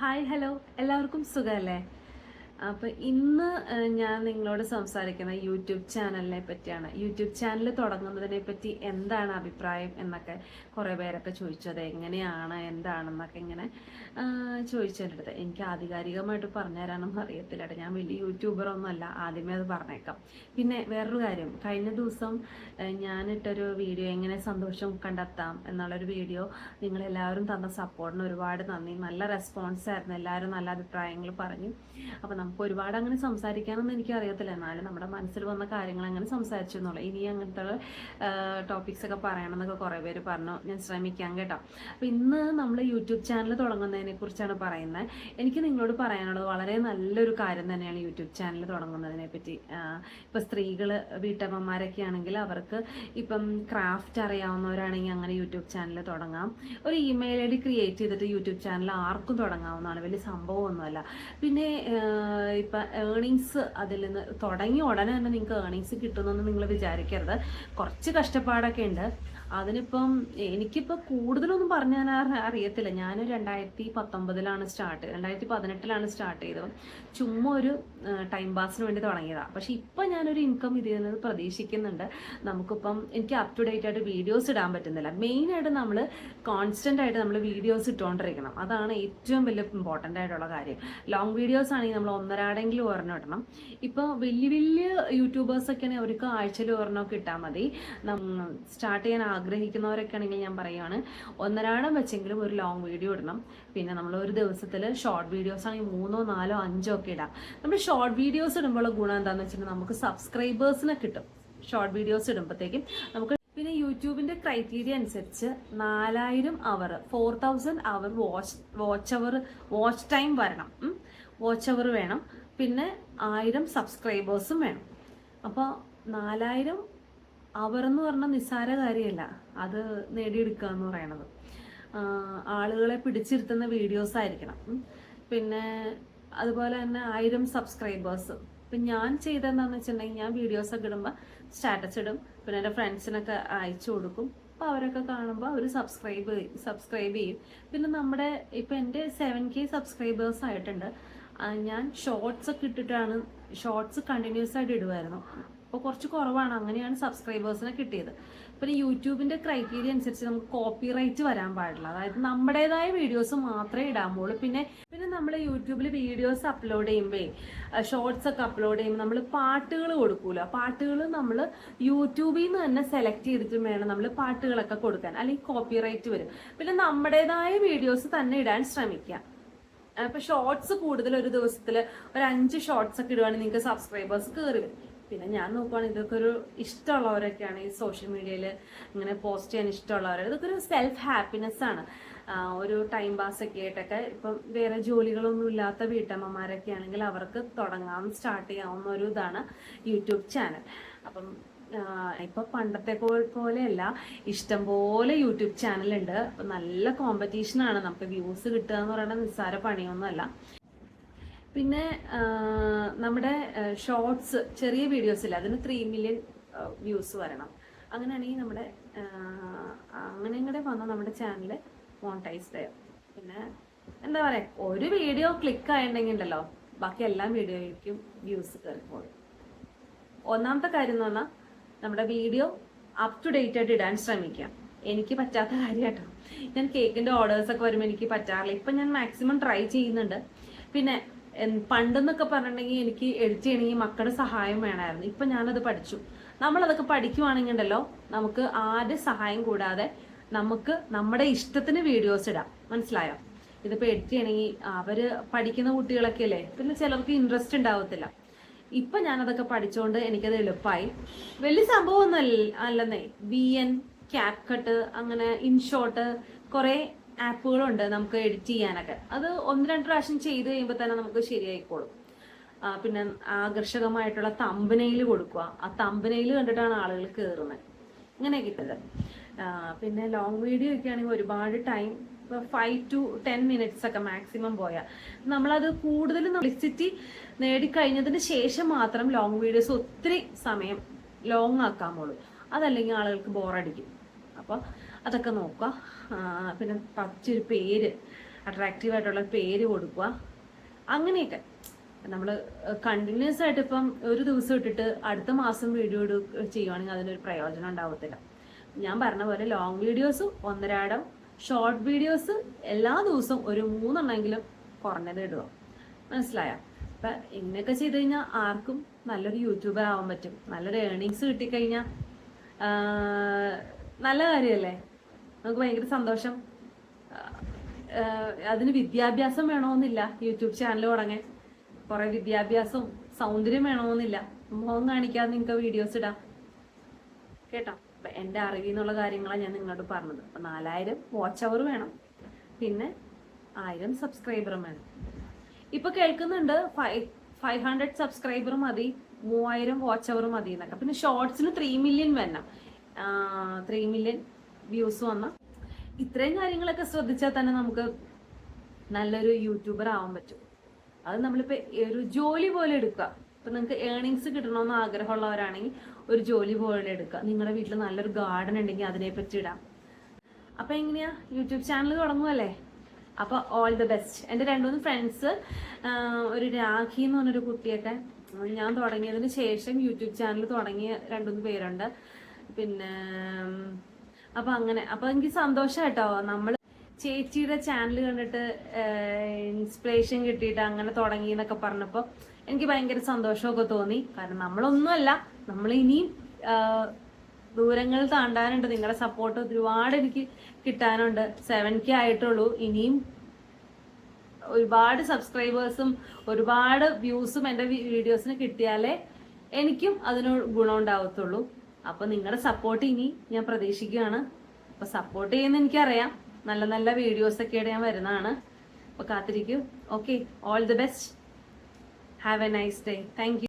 Hi hello. എല്ലാവർക്കും സുഖമല്ലേ? അപ്പോൾ ഇന്ന് ഞാൻ നിങ്ങളോട് സംസാരിക്കുന്ന യൂട്യൂബ് ചാനലിനെ പറ്റിയാണ്. യൂട്യൂബ് ചാനൽ തുടങ്ങുന്നതിനെ പറ്റി എന്താണ് അഭിപ്രായം എന്നൊക്കെ കുറേ പേരൊക്കെ ചോദിച്ചു. അത് എങ്ങനെയാണ് എന്താണെന്നൊക്കെ ഇങ്ങനെ ചോദിച്ചതിന്റെ എനിക്ക് ആധികാരികമായിട്ട് പറഞ്ഞു തരാനൊന്നും അറിയത്തില്ല ഞാൻ വലിയ യൂട്യൂബർ ഒന്നുമല്ല ആദ്യമേ അത് പറഞ്ഞേക്കാം. പിന്നെ വേറൊരു കാര്യം. കഴിഞ്ഞ ദിവസം ഞാനിട്ടൊരു വീഡിയോ എങ്ങനെ സന്തോഷം കണ്ടെത്താം എന്നുള്ളൊരു വീഡിയോ നിങ്ങളെല്ലാവരും തന്ന സപ്പോർട്ടിന് ഒരുപാട് നന്ദി. നല്ല റെസ്പോൺസ് ആയിരുന്നു. എല്ലാവരും നല്ല അഭിപ്രായങ്ങൾ പറഞ്ഞു. അപ്പോൾ നമുക്ക് ഒരുപാട് അങ്ങനെ സംസാരിക്കാനൊന്നും എനിക്ക് അറിയത്തില്ല എന്നാലും നമ്മുടെ മനസ്സിൽ വന്ന കാര്യങ്ങൾ അങ്ങനെ സംസാരിച്ചു എന്നുള്ളൂ ഇനി അങ്ങനത്തെ ടോപ്പിക്സ് ഒക്കെ പറയണമെന്നൊക്കെ കുറേ പേര് പറഞ്ഞു. ഞാൻ ശ്രമിക്കാം കേട്ടോ. അപ്പോൾ ഇന്ന് നമ്മൾ യൂട്യൂബ് ചാനൽ തുടങ്ങുന്നതിനെ കുറിച്ചാണ് പറയുന്നത് എനിക്ക് നിങ്ങളോട് പറയാനുള്ളത് വളരെ നല്ലൊരു കാര്യം തന്നെയാണ് യൂട്യൂബ് ചാനൽ തുടങ്ങുന്നതിനെ പറ്റി. ഇപ്പോൾ സ്ത്രീകൾ വീട്ടമ്മമാരൊക്കെ ആണെങ്കിൽ അവർക്ക് ഇപ്പം ക്രാഫ്റ്റ് അറിയാവുന്നവരാണെങ്കിൽ അങ്ങനെ യൂട്യൂബ് ചാനൽ തുടങ്ങാം. ഒരു ഇമെയിൽ ഐ ഡി ക്രിയേറ്റ് ചെയ്തിട്ട് യൂട്യൂബ് ചാനൽ ആർക്കും തുടങ്ങാവുന്നതാണ്. വലിയ സംഭവമൊന്നുമല്ല. പിന്നെ ഇപ്പം ഏണിങ്സ് അതിൽ നിന്ന് തുടങ്ങി ഉടനെ തന്നെ നിങ്ങൾക്ക് ഏണിങ്സ് കിട്ടുന്നൊന്നും നിങ്ങൾ വിചാരിക്കരുത്. കുറച്ച് കഷ്ടപ്പാടൊക്കെ ഉണ്ട്. അതിനിപ്പം എനിക്കിപ്പോൾ കൂടുതലൊന്നും പറഞ്ഞു തരാൻ അറിയത്തില്ല. ഞാൻ രണ്ടായിരത്തി പത്തൊമ്പതിലാണ് സ്റ്റാർട്ട് രണ്ടായിരത്തി പതിനെട്ടിലാണ് സ്റ്റാർട്ട് ചെയ്തത്. ചുമ്മാ ഒരു ടൈം പാസിന് വേണ്ടി തുടങ്ങിയതാണ് പക്ഷെ ഇപ്പം ഞാനൊരു ഇൻകം ഇതിൽ നിന്ന് പ്രതീക്ഷിക്കുന്നുണ്ട്. നമുക്കിപ്പം എനിക്ക് അപ് ടു ഡേറ്റ് ആയിട്ട് വീഡിയോസ് ഇടാൻ പറ്റുന്നില്ല. മെയിനായിട്ട് നമ്മൾ കോൺസ്റ്റന്റ് ആയിട്ട് നമ്മൾ വീഡിയോസ് ഇട്ടുകൊണ്ടിരിക്കണം അതാണ് ഏറ്റവും വലിയ ഇമ്പോർട്ടന്റ് ആയിട്ടുള്ള കാര്യം. ലോങ് വീഡിയോസ് ആണെങ്കിൽ നമ്മൾ ഒന്നരാടെങ്കിലും ഒരെണ്ണം ഇടണം. ഇപ്പോൾ വലിയ വലിയ യൂട്യൂബേഴ്സൊക്കെ ആണെങ്കിൽ അവർക്ക് ആഴ്ചയിൽ ഒരെണ്ണമൊക്കെ ഇട്ടാൽ മതി. സ്റ്റാർട്ട് ചെയ്യാൻ ആഗ്രഹിക്കുന്നവരൊക്കെ ആണെങ്കിൽ ഞാൻ പറയുകയാണ് ഒന്നരാടം വെച്ചെങ്കിലും ഒരു ലോങ് വീഡിയോ ഇടണം. പിന്നെ നമ്മൾ ഒരു ദിവസത്തിൽ ഷോർട്ട് വീഡിയോസ് ആണെങ്കിൽ മൂന്നോ നാലോ അഞ്ചോ ഒക്കെ ഇടാം. നമ്മൾ ഷോർട്ട് വീഡിയോസ് ഇടുമ്പോൾ ഗുണം എന്താണെന്ന് വെച്ചിട്ടുണ്ടെങ്കിൽ നമുക്ക് സബ്സ്ക്രൈബേഴ്സിനെ കിട്ടും. ഷോർട്ട് വീഡിയോസ് ഇടുമ്പോഴത്തേക്കും നമുക്ക് പിന്നെ യൂട്യൂബിന്റെ ക്രൈറ്റീരിയ അനുസരിച്ച് നാലായിരം hour four thousand hour watch watch hour watch time വരണം. വാച്ച് അവർ വേണം. പിന്നെ ആയിരം സബ്സ്ക്രൈബേഴ്സും വേണം. അപ്പോൾ നാലായിരം അവർ എന്ന് പറഞ്ഞാൽ നിസ്സാര കാര്യമല്ല. അത് നേടിയെടുക്കുക എന്ന് പറയണത്. ആളുകളെ പിടിച്ചിരുത്തുന്ന വീഡിയോസ് ആയിരിക്കണം. പിന്നെ അതുപോലെ തന്നെ ആയിരം സബ്സ്ക്രൈബേഴ്സ്. ഇപ്പം ഞാൻ ചെയ്തതെന്താണെന്ന് വെച്ചിട്ടുണ്ടെങ്കിൽ ഞാൻ വീഡിയോസ് ഒക്കെ ഇടുമ്പോൾ സ്റ്റാറ്റസ് ഇടും. പിന്നെ എന്റെ ഫ്രണ്ട്സിനൊക്കെ അയച്ചു കൊടുക്കും. അപ്പോൾ അവരൊക്കെ കാണുമ്പോൾ അവർ സബ്സ്ക്രൈബ് സബ്സ്ക്രൈബ് ചെയ്യും. പിന്നെ നമ്മുടെ ഇപ്പം എന്റെ സെവൻ കെ സബ്സ്ക്രൈബേഴ്സ് ആയിട്ടുണ്ട്. ഞാൻ ഷോർട്സ് ഒക്കെ ഇട്ടിട്ടാണ് ഷോർട്സ് കണ്ടിന്യൂസ് ആയിട്ട് ഇടുമായിരുന്നു അപ്പോൾ കുറച്ച് കുറവാണ്. അങ്ങനെയാണ് സബ്സ്ക്രൈബേഴ്സിനെ കിട്ടിയത്. പിന്നെ യൂട്യൂബിന്റെ ക്രൈറ്റീരിയ അനുസരിച്ച് നമുക്ക് കോപ്പി റൈറ്റ് വരാൻ പാടില്ല. അതായത് നമ്മുടേതായ വീഡിയോസ് മാത്രമേ ഇടാൻ പോളൂ പിന്നെ പിന്നെ നമ്മൾ യൂട്യൂബിൽ വീഡിയോസ് അപ്ലോഡ് ചെയ്യുമ്പോൾ ഷോർട്സ് ഒക്കെ അപ്ലോഡ് ചെയ്യുമ്പോൾ നമ്മൾ പാട്ടുകൾ കൊടുക്കൂല. പാട്ടുകൾ നമ്മൾ യൂട്യൂബിൽ നിന്ന് തന്നെ സെലക്ട് ചെയ്തിട്ട് വേണം നമ്മൾ പാട്ടുകളൊക്കെ കൊടുക്കാൻ. അല്ലെങ്കിൽ കോപ്പി റൈറ്റ് വരും. പിന്നെ നമ്മുടേതായ വീഡിയോസ് തന്നെ ഇടാൻ ശ്രമിക്കുക ഇപ്പൊ ഷോർട്സ് കൂടുതൽ ഒരു ദിവസത്തിൽ ഒരു അഞ്ച് ഷോർട്സ് ഒക്കെ ഇടുവാണെങ്കിൽ നിങ്ങൾക്ക് സബ്സ്ക്രൈബേഴ്സ് കയറി വരും. പിന്നെ ഞാൻ നോക്കുവാണെങ്കിൽ ഇതൊക്കെ ഒരു ഇഷ്ടമുള്ളവരൊക്കെയാണ് ഈ സോഷ്യൽ മീഡിയയിൽ ഇങ്ങനെ പോസ്റ്റ് ചെയ്യാൻ ഇഷ്ടമുള്ളവർ ഇതൊക്കെ ഒരു സെൽഫ് ഹാപ്പിനെസ് ആണ്. ഒരു ടൈം പാസ് ഒക്കെ ആയിട്ടൊക്കെ ഇപ്പം വേറെ ജോലികളൊന്നും ഇല്ലാത്ത വീട്ടമ്മമാരൊക്കെ ആണെങ്കിൽ അവർക്ക് തുടങ്ങാം സ്റ്റാർട്ട് ചെയ്യാവുന്ന ഒരു ഇതാണ് യൂട്യൂബ് ചാനൽ അപ്പം ഇപ്പൊ പണ്ടത്തെ പോലെയല്ല. ഇഷ്ടംപോലെ യൂട്യൂബ് ചാനൽ ഉണ്ട് നല്ല കോമ്പറ്റീഷൻ ആണ്. നമുക്ക് വ്യൂസ് കിട്ടുക എന്ന് പറയുന്നത് നിസ്സാര പണിയൊന്നുമല്ല. പിന്നെ നമ്മുടെ ഷോർട്സ് ചെറിയ വീഡിയോസിൽ അതിന് ത്രീ മില്യൺ വ്യൂസ് വരണം. അങ്ങനെയാണെങ്കിൽ നമ്മുടെ അങ്ങനെ കൂടെ വന്ന നമ്മുടെ ചാനൽ മോണിറ്റൈസ്ഡ് ചെയ്യാം. പിന്നെ എന്താ പറയുക ഒരു വീഡിയോ ക്ലിക്ക് ആയിട്ടുണ്ടെങ്കിൽ ഉണ്ടല്ലോ. ബാക്കി എല്ലാ വീഡിയോയിലേക്കും വ്യൂസ് കയറിപ്പോഴും ഒന്നാമത്തെ കാര്യം എന്ന് പറഞ്ഞാൽ നമ്മുടെ വീഡിയോ അപ് ടു ഡേറ്റ് ആയിട്ട് ഇടാൻ ശ്രമിക്കാം. എനിക്ക് പറ്റാത്ത കാര്യമാട്ടോ ഞാൻ കേക്കിന്റെ ഓർഡേഴ്സ് ഒക്കെ വരുമ്പോൾ എനിക്ക് പറ്റാറില്ല. ഇപ്പം ഞാൻ മാക്സിമം ട്രൈ ചെയ്യുന്നുണ്ട്. പിന്നെ പണ്ടെന്നൊക്കെ പറഞ്ഞിട്ടുണ്ടെങ്കിൽ എനിക്ക് എഡിറ്റ് ചെയ്യണമെങ്കിൽ മക്കളുടെ സഹായം വേണമായിരുന്നു. ഇപ്പം ഞാനത് പഠിച്ചു. നമ്മളതൊക്കെ പഠിക്കുവാണെങ്കിൽ ഉണ്ടല്ലോ നമുക്ക് ആരുടെ സഹായം കൂടാതെ നമുക്ക് നമ്മുടെ ഇഷ്ടത്തിന് വീഡിയോസ് ഇടാം. മനസ്സിലായോ? ഇതിപ്പോൾ എഡിറ്റ് ചെയ്യണമെങ്കിൽ അവർ പഠിക്കുന്ന കുട്ടികളൊക്കെ അല്ലേ? പിന്നെ ചിലർക്ക് ഇൻട്രസ്റ്റ് ഉണ്ടാവത്തില്ല. ഇപ്പൊ ഞാനതൊക്കെ പഠിച്ചുകൊണ്ട് എനിക്കത് എളുപ്പമായി വലിയ സംഭവമൊന്നും അല്ല അല്ലെന്നേ. വി എൻ ക്യാപ് കട്ട് അങ്ങനെ ഇൻഷോട്ട് കുറെ ആപ്പുകളുണ്ട് നമുക്ക് എഡിറ്റ് ചെയ്യാനൊക്കെ. അത് ഒന്ന് രണ്ട് പ്രാവശ്യം ചെയ്ത് കഴിയുമ്പോൾ തന്നെ നമുക്ക് ശരിയായിക്കോളും. പിന്നെ ആകർഷകമായിട്ടുള്ള തമ്പനയിൽ കൊടുക്കുക. ആ തമ്പനയിൽ കണ്ടിട്ടാണ് ആളുകൾ കയറുന്നത് ഇങ്ങനെ കിട്ടുന്നത്. പിന്നെ ലോങ് വീഡിയോ ഒക്കെ ആണെങ്കിൽ ഒരുപാട് time five to ten minutes ഒക്കെ മാക്സിമം പോയാൽ നമ്മളത് കൂടുതൽ പബ്ലിസിറ്റി നേടിക്കഴിഞ്ഞതിന് ശേഷം മാത്രം ലോങ് വീഡിയോസ് ഒത്തിരി സമയം ലോങ് ആക്കാമുള്ളൂ അതല്ലെങ്കിൽ ആളുകൾക്ക് ബോറടിക്കും അപ്പോൾ അതൊക്കെ നോക്കുക. പിന്നെ പച്ചൊരു പേര് അട്രാക്റ്റീവ് ആയിട്ടുള്ള പേര് കൊടുക്കുക. അങ്ങനെയൊക്കെ. നമ്മൾ കണ്ടിന്യൂസ് ആയിട്ട് ഇപ്പം ഒരു ദിവസം ഇട്ടിട്ട് അടുത്ത മാസം വീഡിയോ ചെയ്യുവാണെങ്കിൽ അതിനൊരു പ്രയോജനം ഉണ്ടാവത്തില്ല. ഞാൻ പറഞ്ഞ പോലെ ലോങ് വീഡിയോസും ഒന്നരാടം ഷോർട്ട് വീഡിയോസ് എല്ലാ ദിവസവും ഒരു മൂന്നെണ്ണെങ്കിലും കുറഞ്ഞത് ഇടുക. മനസ്സിലായോ? അപ്പൊ ഇങ്ങനെയൊക്കെ ചെയ്ത് കഴിഞ്ഞാൽ ആർക്കും നല്ലൊരു യൂട്യൂബർ ആവാൻ പറ്റും. നല്ലൊരു ഏർണിങ്സ് കിട്ടിക്കഴിഞ്ഞാൽ നല്ല കാര്യമല്ലേ നമുക്ക് ഭയങ്കര സന്തോഷം. അതിന് വിദ്യാഭ്യാസം വേണമെന്നില്ല യൂട്യൂബ് ചാനൽ തുടങ്ങാൻ. കുറെ വിദ്യാഭ്യാസവും സൗന്ദര്യം വേണമെന്നില്ല. മുഖം കാണിക്കാതെ നിങ്ങൾക്ക് വീഡിയോസ് ഇടാം. കേട്ടോ? അപ്പൊ എന്റെ അറിവിൽ നിന്നുള്ള കാര്യങ്ങളാണ് ഞാൻ നിങ്ങളോട് പറഞ്ഞത്. അപ്പൊ നാലായിരം വാച്ച് അവർ വേണം. പിന്നെ ആയിരം സബ്സ്ക്രൈബറും വേണം. ഇപ്പൊ കേൾക്കുന്നുണ്ട് ഫൈവ് ഫൈവ് ഹൺഡ്രഡ് സബ്സ്ക്രൈബർ മതി മൂവായിരം വാച്ച് അവർ മതി എന്നൊക്കെ. പിന്നെ ഷോർട്സിന് ത്രീ മില്യൺ വേണം ത്രീ മില്യൺ വ്യൂസ് വന്ന. ഇത്രയും കാര്യങ്ങളൊക്കെ ശ്രദ്ധിച്ചാൽ തന്നെ നമുക്ക് നല്ലൊരു യൂട്യൂബർ ആവാൻ പറ്റും. അത് നമ്മളിപ്പോൾ ഒരു ജോലി പോലെ എടുക്കുക. ഇപ്പം നിങ്ങൾക്ക് ഏണിങ്സ് കിട്ടണമെന്ന് ആഗ്രഹമുള്ളവരാണെങ്കിൽ ഒരു ജോലി പോലെ എടുക്കുക. നിങ്ങളുടെ വീട്ടിൽ നല്ലൊരു ഗാർഡൻ ഉണ്ടെങ്കിൽ അതിനെ പറ്റി ഇടാം. അപ്പം എങ്ങനെയാ? യൂട്യൂബ് ചാനൽ തുടങ്ങുമല്ലേ അപ്പോൾ ഓൾ ദി ബെസ്റ്റ് എന്റെ രണ്ട് മൂന്ന് ഫ്രണ്ട്സ് ഒരു രാഖി എന്ന് പറഞ്ഞൊരു കുട്ടിയൊക്കെ ഞാൻ തുടങ്ങിയതിന് ശേഷം യൂട്യൂബ് ചാനൽ തുടങ്ങിയ രണ്ടുമൂന്ന് പേരുണ്ട്. പിന്നെ അപ്പം അങ്ങനെ അപ്പം എനിക്ക് സന്തോഷം കേട്ടോ. നമ്മൾ ചേച്ചിയുടെ ചാനൽ കണ്ടിട്ട് ഇൻസ്പിറേഷൻ കിട്ടിയിട്ട് അങ്ങനെ തുടങ്ങി എന്നൊക്കെ പറഞ്ഞപ്പോൾ എനിക്ക് ഭയങ്കര സന്തോഷമൊക്കെ തോന്നി. കാരണം നമ്മളൊന്നുമല്ല നമ്മൾ ഇനിയും ദൂരങ്ങൾ താണ്ടാനുണ്ട്. നിങ്ങളുടെ സപ്പോർട്ട് ഒരുപാട് എനിക്ക് കിട്ടാനുണ്ട്. സെവൻ കെ ആയിട്ടുള്ളൂ. ഇനിയും ഒരുപാട് സബ്സ്ക്രൈബേഴ്സും ഒരുപാട് വ്യൂസും എന്റെ വീഡിയോസിന് കിട്ടിയാലേ എനിക്കും അതിന് ഗുണമുണ്ടാവത്തുള്ളൂ അപ്പോൾ അപ്പൊ നിങ്ങളുടെ സപ്പോർട്ട് ഇനി ഞാൻ പ്രതീക്ഷിക്കുകയാണ്. അപ്പോൾ സപ്പോർട്ട് ചെയ്യുന്ന എനിക്കറിയാം. നല്ല നല്ല വീഡിയോസ് ഒക്കെ ഞാൻ വരുന്നതാണ്. അപ്പോൾ കാത്തിരിക്കും. Okay all the best Have a nice day. Thank you.